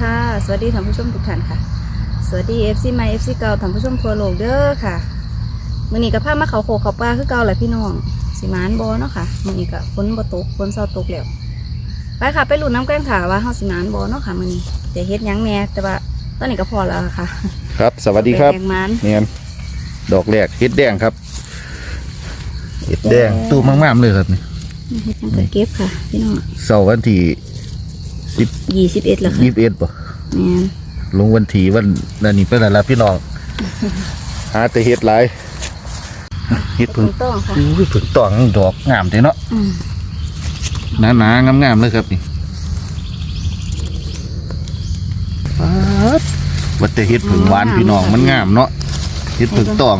ค่ะ สวัสดีท่านผู้ชมทุกท่านค่ะ สวัสดี FC ใหม่ FC เก่าท่านผู้ชมทั่วโลกเด้อค่ะมื้อนี้ก็พามาเขาโคกเขาปลาคือเก่าแหละพี่น้องสิมานบ่เนาะค่ะมื้อนี้ก็ฝนบ่ตกฝนเศร้าตกแล้วไปค่ะไปลุ้นน้ำแกงถาว่าเฮาสิมานบ่เนาะค่ะมื้อนี้จะเฮ็ดหยังแหน่แต่ว่าตอนนี้ก็พอแล้วค่ะ ครับ สวัสดีครับแกงมันเนี่ยดอกแรกเห็ดแดงครับเห็ดแดงตู้มากๆเลยครับนี่เฮ็ดหยังก็เก็บค่ะพี่น้องเสาร์วันที่ 21แล้วค่ะยี่สิบเอ็ดป่ะแม่นลงวันที่วันนั่นนี่เป็นอะไรพี่น้อง หาแต่เห็ดหลายเห็ดถูพึ่งกต้องค่ะอุ้ยพึ่งตองดอกงามเลยเนาะอืมหนาหนางามงามๆเลยครับนี่ป๊าดว่าแต่เห็ดพึ่งหวานพี่น้องมันงามเนาะเห็ดพึ่งตอง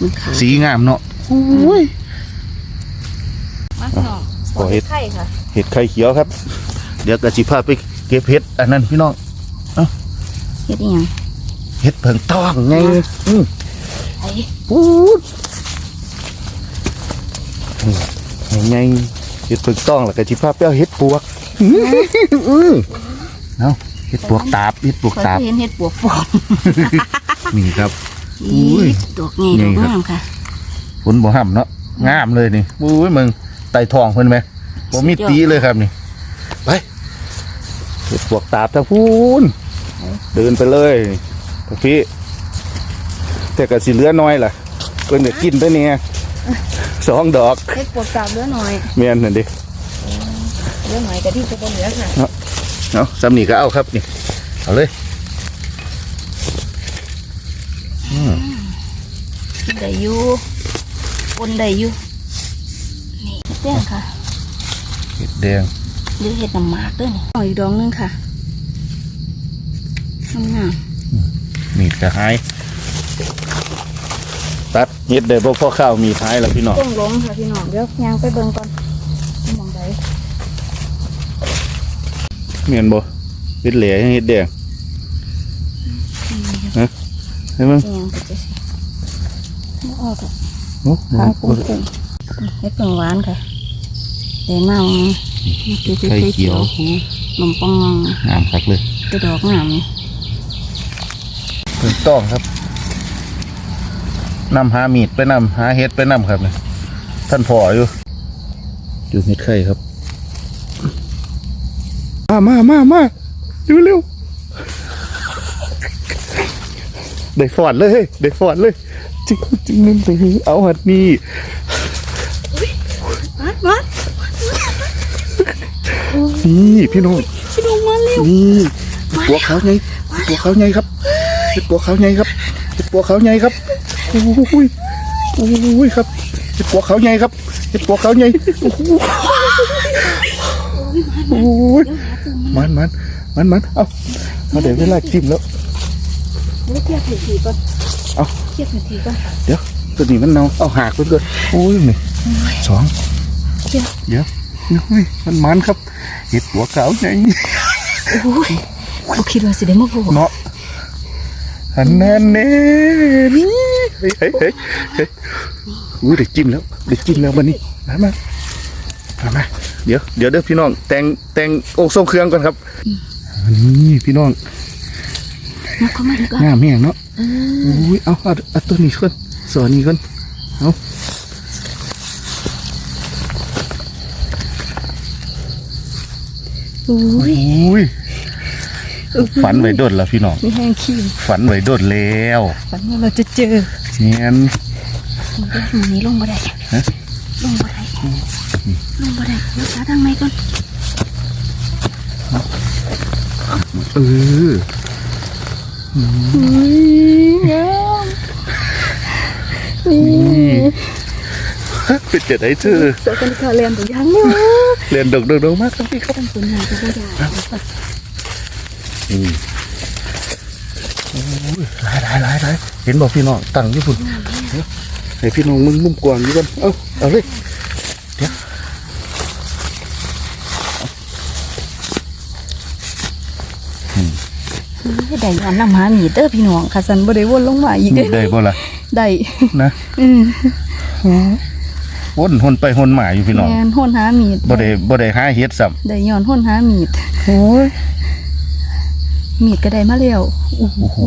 มันขาวสีงามเนาะอุ้ยมาพี่น้อง ขอเฮ็ดไข่ค่ะเห็ดไข่เขียวครับ เดี๋ยวกระสิพาไปเก็บเห็ดอันนั้นพี่น้องเฮ็ดอีหยังเห็ดเผิงตองไงอืมไอ้ปูดนี่ไงเห็ดเผิงตองแล้วกระสิพาไปเอาเห็ดปวกอื้อเอาเห็ดปวกตาบเห็ดปวกเคยตาบเห็นเห็ดปวกปอกนี่ครับอุ้อียดอกใหญ่ดอกใหญ่ครับงามค่ะฝนบ่ห่ำเนาะงามเลยนี่ปุ้ยมึง ไต่ทองเพิ่นไหมบ่มีตีเลยครับนี่ไปเห็ดปวกตาบตะพูนเดินไปเลยตะพี่แต่ก็สิเหลือน้อยล่ะเพิ่นจะกินไปเนี่ยสองดอกเห็ดปวกตาบเหลือหน่อยเมียนนั่นดิเหลือหน่อยแต่ที่จะเหลือค่ะเอาสำนีก็เอาครับนี่เอาเลยอืมได้อยู่ปนได้อยู่นี่เห็ด แดงค่ะเห็ดแดงหรือเห็ดน้ำหมากด้วยนี่เอาอีกดอกหนึงค่ะงามมีดกระหายตัดเห็ดได้บ่พอข้าวมีท้ายแล้วพี่น้องๆต้มลงค่ะพี่น้องเดี๋ยวย่างไปเบิ่งก่อนมองได้เมียนบ่เห็ดเหล่เห็ดแดงฮะเห็นมั้ยย่างไปจะสิไม่ออกอะโอ้ขากุ้งกุ้ง เห็ดเพิ่งหวานค่ะเดี๋ยวน้ำไข่เขียวนมปังงามคักเลยไปดอกงามนี่ถูกต้องครับนำหามีดไปนำหาเห็ดไปนำครับเนี่ยท่านพ่ออยู่อยู่เห็ดไข่ครับ มามามามาเร็วเร็วได้ฟอดเลยเฮ้ยได้ฟอดเลยจิงจิงนึงไปเอาหัดนี่ นี่พี่น้องพี่น้องมาเร็วนี่ตัวเขาไงตัวเขาไงครับตัวเขาไงครับตัวเขาไงครับโอ้ยโอ้ยครับตัวเขาไงครับตัวเขาไงโอ้โหโอ้ยมันมันมันมันเอาเอาเดี๋ยวเวลาจิ้มแล้วเดี๋ยวเทียบหนึ่งทีก่อนเอาเทียบหนึ่งทีก่อนเดี๋ยวตัวนี้มันเนาเอาหากเพื่อนก่อนโอ้ยนี่สองเทียบเดี๋ยวอุ้ยมันมันครับ เห็ดหัวขาวไงโอ้ยเขาคิดว่าสิได้มาโผล่เนาะอันนั้นเน่นี่เฮ้ยเฮ้ยเฮ้ยเฮ้ยอุ้ยเด็กจิ้มแล้วเด็กจิ้มแล้วมันนี่มามามามาเดี๋ยวเดี๋ยวเด้อพี่น้อง แต่งแต่งองค์ทรงเครื่องก่อนครับอันนี้พี่น้องมาเข้ามาดีกว่างามแม่งเนาะอุ้ยเอาเอาเอาตัวนี้ก่อนสอนนี้ก่อนเอา โอ้อุ้ยยฝันไว้โดดแล้วพี่น้อง มีแห้งขี้ฝันไว้โดดแล้วฝันว่าเราจะเจอเนียนมันนี้ลงบ่ได้ฮะลงบ่ได้ลงบ่ได้รักษาทางไหนก่อนเอองามนี่เป็นจะได้เธอเจอกันค่ะเรียนตัวยังเนาะ เรียนดกดกดกมากครับพี่ครับตั้งตัวใหญ่ก็บ่ได้อืมโอ้ยหลายหลายหลายหลายเห็นบอกพี่น้องตั้งอยู่พุ่นให้พี่น้องมึงมุ่มกวางอยู่กันเอ้าเอาเลยเดี๋ยวได้ยานนำหามีเด้อพี่น้องค่ะสันบ่ได้วนลงมาอีกได้บ่ล่ะได้นะอืม วนหนไปหนมาอยู่พี่น้องแมนห้นหามีดบ่ได้บ่ได้หาเฮ็ดซ้ำได้ย้อนห้นหามีดโอ้ยมีดก็ได้มาแล้วโอ้โหโอ้โห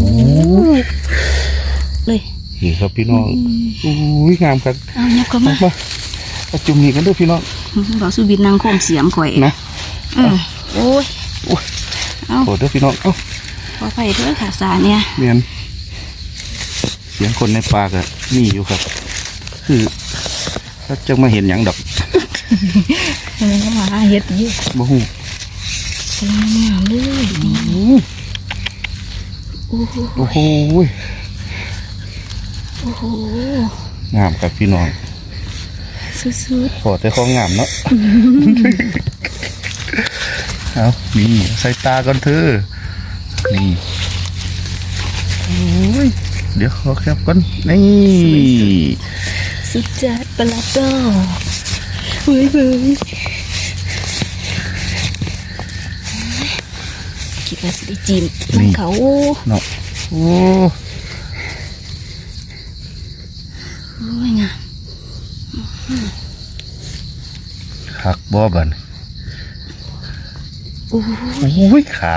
เลยนี่ครับพี่น้องอุ้ยงามครับเอายับเข้ามามามาเอาจุ่มนี่กันเด้วยพี่น้องบอกสุบินนางโคมเสียมข่อยนะอืมโอ้ยโอ้ยเอาโอ้เด้อพี่น้องเอ้าขอไปเด้อค่ะสาเนี่ยเนียนเสียงคนในปากอะนี่อยู่ครับ คือ ถ้าจะมาเห็นหยังดอกมันก็มาหาเฮ็ดอยู่บ่ฮู้สวยงามเลยนี่โอ้โหโอ้โหโอ้โหงามครับพี่น้องสุดขอแต่ของงามเนาะเอานี่ใส่ตาก่อนเธอนี่โอ้ยเดี๋ยวขอแคบก่อนนี่ๆ สุดจัดปลาดดอกเฮ้ยเฮ้ยคิดว่าสิได้จิ้มมันเขาเนาะโอ้โอ้ยงหักบ่บันโอ้โหโอ้ยขา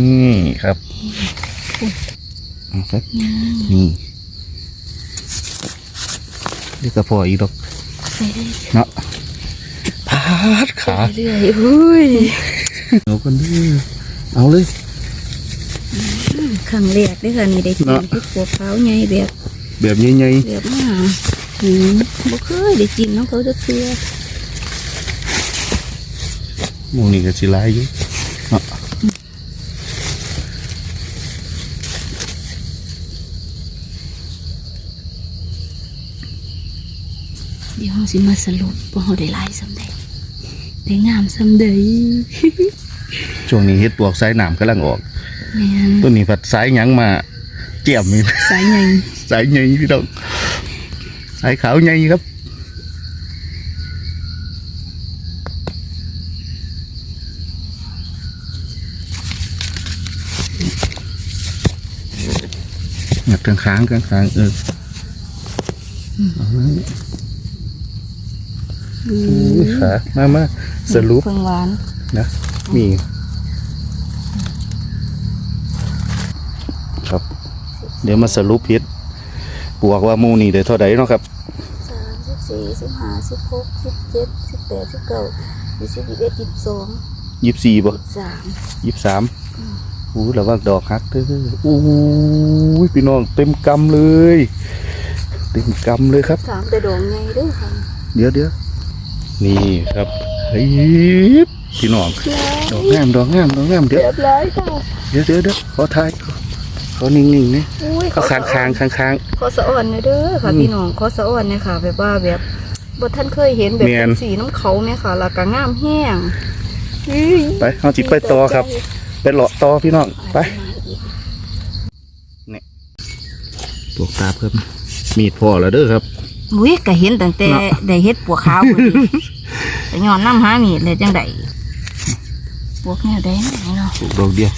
นี่ครับ เอาครับ นี่นี่ก็พออีกดอกไปเรื่อยเนาะพาดขาๆเรื่อยๆเฮ้ยเอากันดิเอาเลยครั้งแรกเลยค่ะนี่ได้กินเนาะพริกขัวขาวไงแบบ แบบใหญ่แบบมาหืมบ่เคยได้กินน้องเขาจะเชื่อๆหมองนี่ก็สิหลายอยู่เนาะ เดี๋ยวเรา สิมาสรุปว่าเราได้หลายสำใดได้งามสำใดช่วงนี้เฮ็ดปวกสายหนามกำลังออกแม่นตัวนี้ผัดสายหยังมาเจียมนี่ สายใหญ่สายใหญ่พี่น้องสายขาวใหญ่ครับ หยัดกลางค้างกลางค้างเออเอาไว้ อุ้ยขามามาสรุปเพิ่งหวานนะมีครับ เดี๋ยวมาสรุปพิษบวกว่าหมูนี่ได้เท่าใดเนาะครับสามสิบสี่สิบห้าสิบหกสิบเจ็ดสิบแปดสิบเก้ายี่สิบเอ็ดยี่สิบสองยี่สิบสี่บ่ยี่สิบสามยี่สิบสามอู้ระวังดอกฮักเด้ออู้ยพี่น้องเต็มกำเลย เต็มกำเลยครับสามแต่ดอกใหญ่เด้วยค่ะเดี๋ยวเดี๋ยว นี่ครับเฮ้ยพี่น้องดอกงามดอกงามดอกงามเดี๋ยวเรียบร้อยค่ะเดี๋ยวเดี๋ยวเดี๋ยวขอถ่ายขอนิ่งๆนี่อุ้ยเขาค้างค้างค้างค้างขอสะอ่อนหน่อยเด้อค่ะอืมพี่น้องขอสะอ่อนเนี่ยค่ะ แบบว่าแบบบ่ท่านเคยเห็นแบบแม่น เป็นสีน้ำเขาไหมค่ะแล้วก็งามแห้งไปเอาจิไปต่อครับ ไปเลาะต่อพี่น้องไปปวกตาเพิ่มมีดพอแล้วเด้อครับ อุ้ยก็เห็นตั้งแต่เนาะได้เฮ็ดปัวขาวพอดี แต่ย้อนน้ำหามีดเลยจังไดพวกแนวใดนะเนาะปลูกดอกเดียว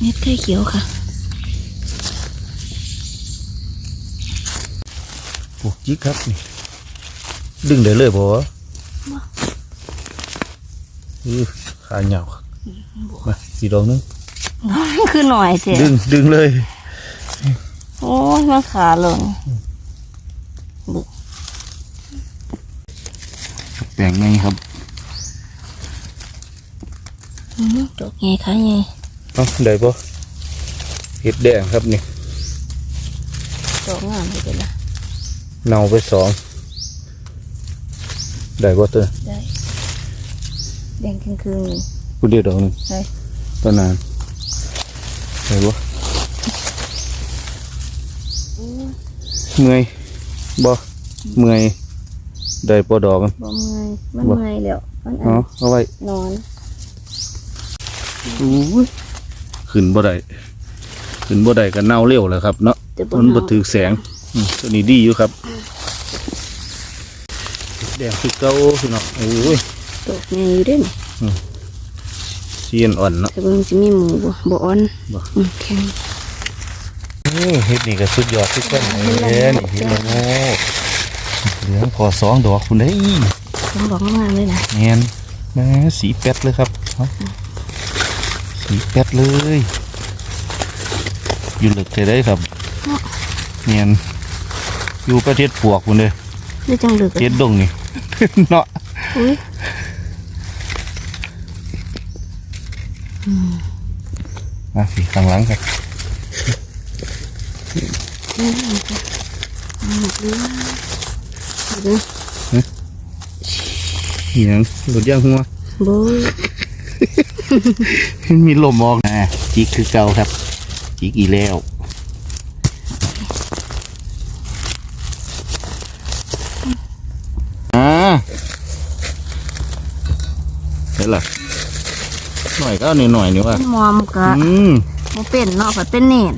เม็ดไข่เขียวค่ะปลูกจิกครับนี่ดึงได้เลยบ่อือขาเหยาวครับมาสีดอกหนึงคือหน่อยแท้ดึงดึงเลย โอ้ยมันขาหล่นแปลงไงครับอื้อดอกไงคะไงเอาได้บ่เห็ดแดงครับนี่ดอกงามเลยเด้อล่ะเน่าไปสองได้บ่เตอได้แดงคืนคืนกูเดียวดอกหนึงได้ต้นนานได้บ่ เมื่อยบ่เมื่อยได้บ่ดอกกันบ่เมื่อยมันบ่เมื่อยแล้วมันอัเอานเอาไว้นอนอู้ยขึ้นบ่ได้ขึ้นบ่ได้ก็เน่าเร็วแหล้วครับเนาะจะบ่มันบ่เาถือแสงอืมตัวนี้ดีอยู่ครับแดงคือเก่าพี่น้องโอ้ยดอกไงอยู่เด้นซีนอ่อนเนาะแต่เบิ่งสิมีหมูบ่บ่อ่อนบ่อืมแข็งนี่ เฮ็ดนี่ก็สุดยอดทุกคนเลยเฮ็นี่ดเฮ็ดละละโงโงกเหลืองพอสองดอกคุณได้ยผมบอกงามๆเลยนะแมนแหม่สีเป็ดเลยครับเอาสีเป็ดเลย อยู่หลึกจะได้ครับแมนอยู่ประเทศปวกคุณเลยนี่จังลึกเจ็ดดงนี่เนาะอุ้ยมาสีข้างหลังครับ นี่ค่ะอืมดูนะดูนะเหียงหลุดย่างหัวโบ้ยมีลมออกนะจิกคือเก่าครับ จิกอีแล้วอ่าเห็นหรอหน่อยก็เอาหน่อยหน่อยๆนี่ว่า มอมกะอืมบ่เป็นเนาะผัดเป็นเน่น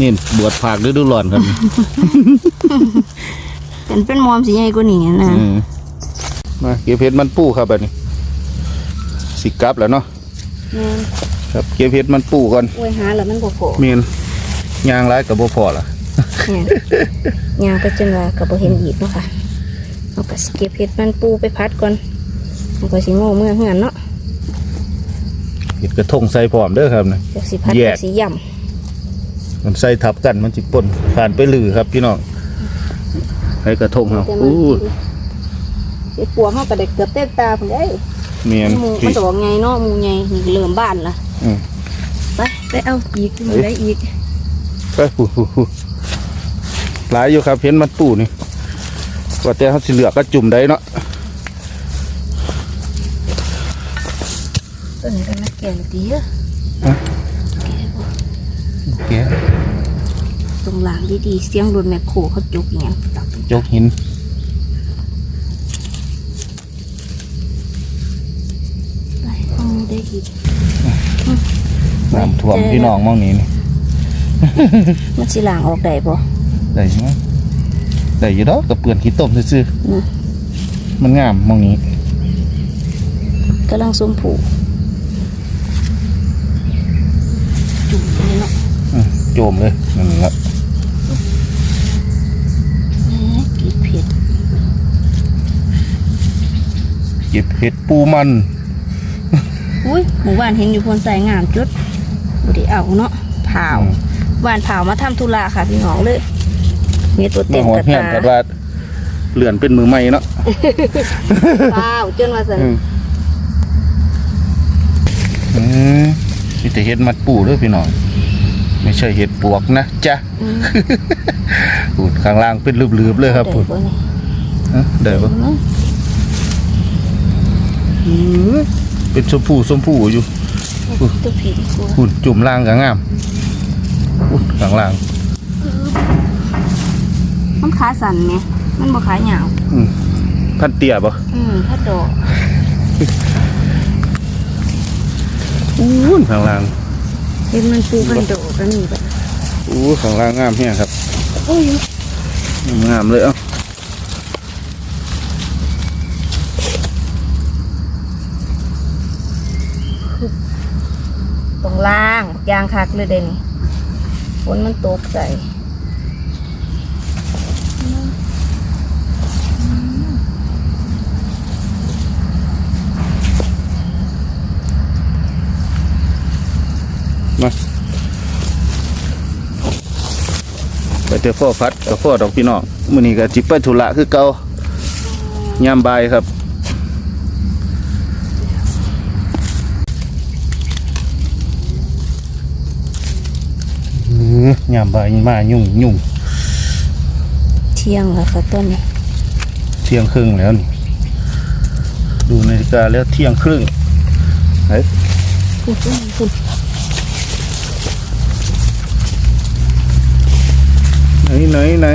นี่บวชผากฤดูร้อนครับเป็นเป็นมอมสีใหญ่กว่านี้นะอืมมาเก็บเห็ดมันปูครับแบบนี้ สิกลับแล้วเนาะแม่นครับเก็บเห็ดมันปูก่อนอวยหาแล้วมันบ่พอเมียนยางร้ายกับบ่พอละแม่นยางไปจนว่าก็บ่เห็นอีกเนาะค่ะเอาก็สิเก็บเห็ดมันปูไปพัดก่อนมันก็สิโง่เมื่อเฮือนเนาะเห็ดกระทงใส่พร้อมเด้อครับนะ เดี๋ยวสิพัดแยก เดี๋ยวสิย่ มันใส่ทับกันมันจิป่นผ่านไปลือครับพี่น้องให้กระทงำเอาแต่มันอู้ไอ้ปวกเฮาก็ได้เกือบเต็มตาพุ่นเด้ยเมียนหมูพี่มันดอกไงเนาะหมูไงนี่เริ่มบ้านละอืมไปไปเอาอีกมีได้อีกไปหูหูหูหลายอยู่ครับเห็นมันปูนี่ว่าแต่เขาสิเหลือกก็จุ่มได้เนาะต้นนี้ก็น่าแก่ดีเด้อโอเค ตรงหลังดีๆเสียงรถแมคโครเขาจุกอหย่างตักยกหินไปเอาได้อีกน้ำท่วมพี่น้องมองนี้นี่มันสิล้างออกได้บ่ได้ไหมได้อยู่ดอกกับเปลือนขี้ต้มซื่อนะๆมันงามมองนี้กำลังสมผูจุ่มเลยเนาะอืมโจมเลยนั่นแหละ แหมกีบเผ็ด เก็บเห็ดปูมันอุ้ยหมู่บ้านเห็นอยู่พนใส่งามจุดบ่ได้เอาเนาะเผาบ้านเผามาทำธุระค่ะพี่น้องเลยมีตัวมาเต็มหัวกระเฮียนตากันว่าเลื่อนเป็นมือใหม่เนาะเปล่าจนว่าสันอืมอืมนี่แต่เห็ดมัดปูเด้วยพี่น้องไม่ใช่เห็ดปวกนะจ๊ะอืมปูดข้างล่างเป็นลืบๆเลยครับได้ปูดบ่นี่ฮะได้ปะ เนาะอืมเป็นชมพูชมพูอยู่ตัวผีดีกว่าปูดจุ่มล่างก็งามปูดข้างล่างมันขาสั่นไหมมันบ่ขาหยาวอืมพันเตี้ยปะอืมถ้าดอกอู้ข้างล่างเห็นมันปูกันโดดกันนี่แบบอู้ข้างล่างงามแฮงครับโอ้ยงามเลยเอ้า ตรงล่างยางคักเลยเด้นี่ฝนมันตกใส่มาไปเจอพ่อพัดกับพ่อดอกพี่น้องมื้อนี้ก็จิไปธุระคือเก่ายามบ่ายครับ เออ ยามบ่ายมายุ่งยุ่งเที่ยงแล้วค่ะต้นนี้เที่ยงครึ่งแล้วนี่ดูนาฬิกาแล้วเที่ยงครึ่งไหนพูดพูดพูดไหนไหนไหน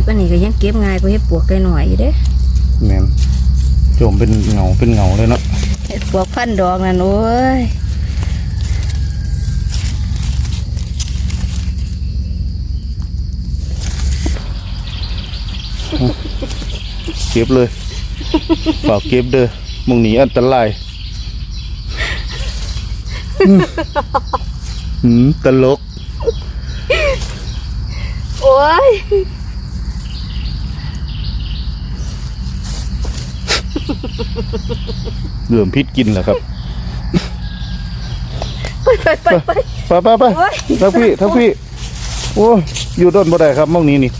ก็บอันนี้ก็ยังเก็บง่ายกว่าเฮ็ดปวกไก่หน่อยอยู่เด้แม่นโจมเป็นเงาเป็นเงาเลยเนาะบวกพันดอกนั่นโอ้ยเก็บเลยฝากเก็บเด้อมึงหนีอันตรายอืมอืมตลก โอ้ย เริ่มพิษกินแล้วครับไปไปไปไปไปไปไปโอ้ยทักพี่ทักพี่โอ้ยอยู่ต้นบ่ได้ครับมองนี้นี่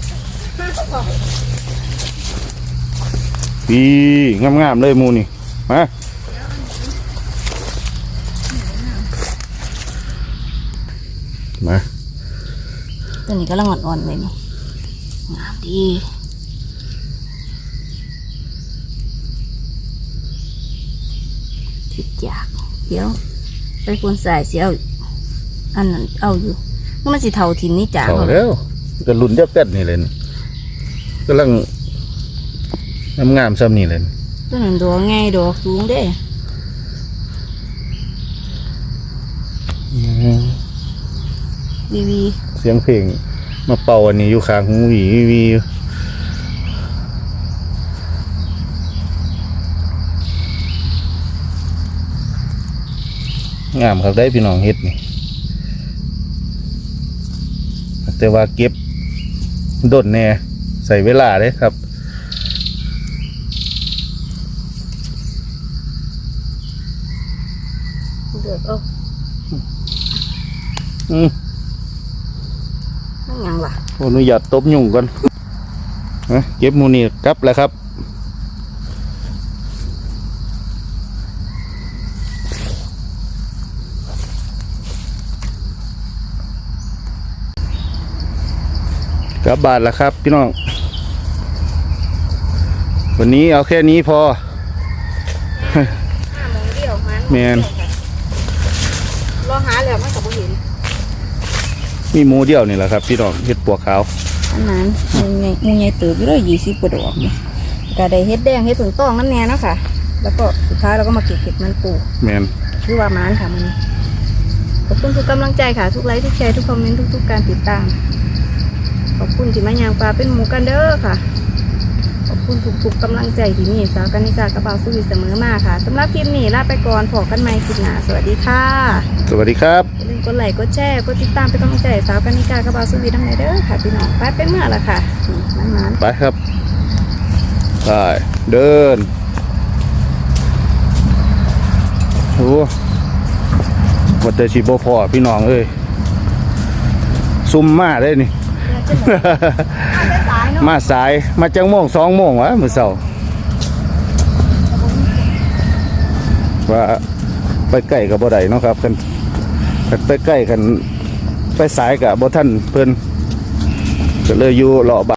ปีงามๆเลยหมูนี่มามาตัวนี้กำลังอ่อนๆเลยนี่งามดี ทิดอยาก เดี๋ยว ไปกวนสายเสียเอาอันนั้นเอาอยู่มันสิเท่าทินนี่จ้าเขาแล้วก็รุ่นเดียวกันนี่เลยนี่กำลังงามๆซ้ำนี่เลยนี่ตัวนั้นดอกไงดอกสูงเด้วีวีเสียงเพลงมาเป่าอันนี้อยู่ข้างหูหวีหวี งามครับได้พี่น้องเฮ็ดนี่แต่ว่าเก็บดนแน่ใส่เวลาเด้ครับเดือดเอาอืมนั่นหยังล่ะขออนุญาตตบยุ่งก่อนนะเก็บหมูนี่กลับแล้วครับ ก ลับบ้านแล้วครับ พี่น้อง วันนี้เอาแค่นี้พอห้าโมงเดียวมันแม่นรอหาแล้วมันกับบ่เห็นมีหมูเดียวนี่แหละครับ พี่น้องเห็ดปวกขาวอันนั้นมูใหญ่มูใหญ่เติบอยู่เลยยี่สิบกว่าดอกเนี่ยก็ได้เฮ็ดแดงเฮ็ดถุงต้องนั่นแน่เนาะค่ะ แล้วก็สุดท้ายเราก็มาเก็บเห็ดมันปูแมนคือว่ามันค่ะมันขอบคุณทุกกำลังใจค่ะ ทุกไลค์ทุกแชร์ทุกคอมเมนต์ทุกๆการติดตาม ขอบคุณที่มายางปลาเป็นหมูกันเด้อค่ะ ขอบคุณทุกๆกำลังใจที่มีสาวกันิกากระเป๋าสุวิเสมอมาค่ะสำหรับคลิปนี้ลาไปก่อนพบกันใหม่คลิปหน้าสวัสดีค่ะสวัสดีครับอย่าลืมกดไลค์กดแชร์กดติดตามเป็นกำลังใจให้สาวกันิกากระเป๋าสุวิทั้งในเด้อค่ะพี่น้องไปเป็นเมื่อละค่ะนี่มันไปครับไปเดินโอ้วัดแต่ชีบพอพี่น้องเอ้ยซุ่มมาได้นี่ ๆสายเนาะมาสายมาจังโมงสองโมงวะมื้อเช้าว่าไปใกล้กับบ่ได้เนาะครับกันกันไปใกล้กันไปสายกับบ่ท่านเพิ่นก็เลยอยู่เลาะบาน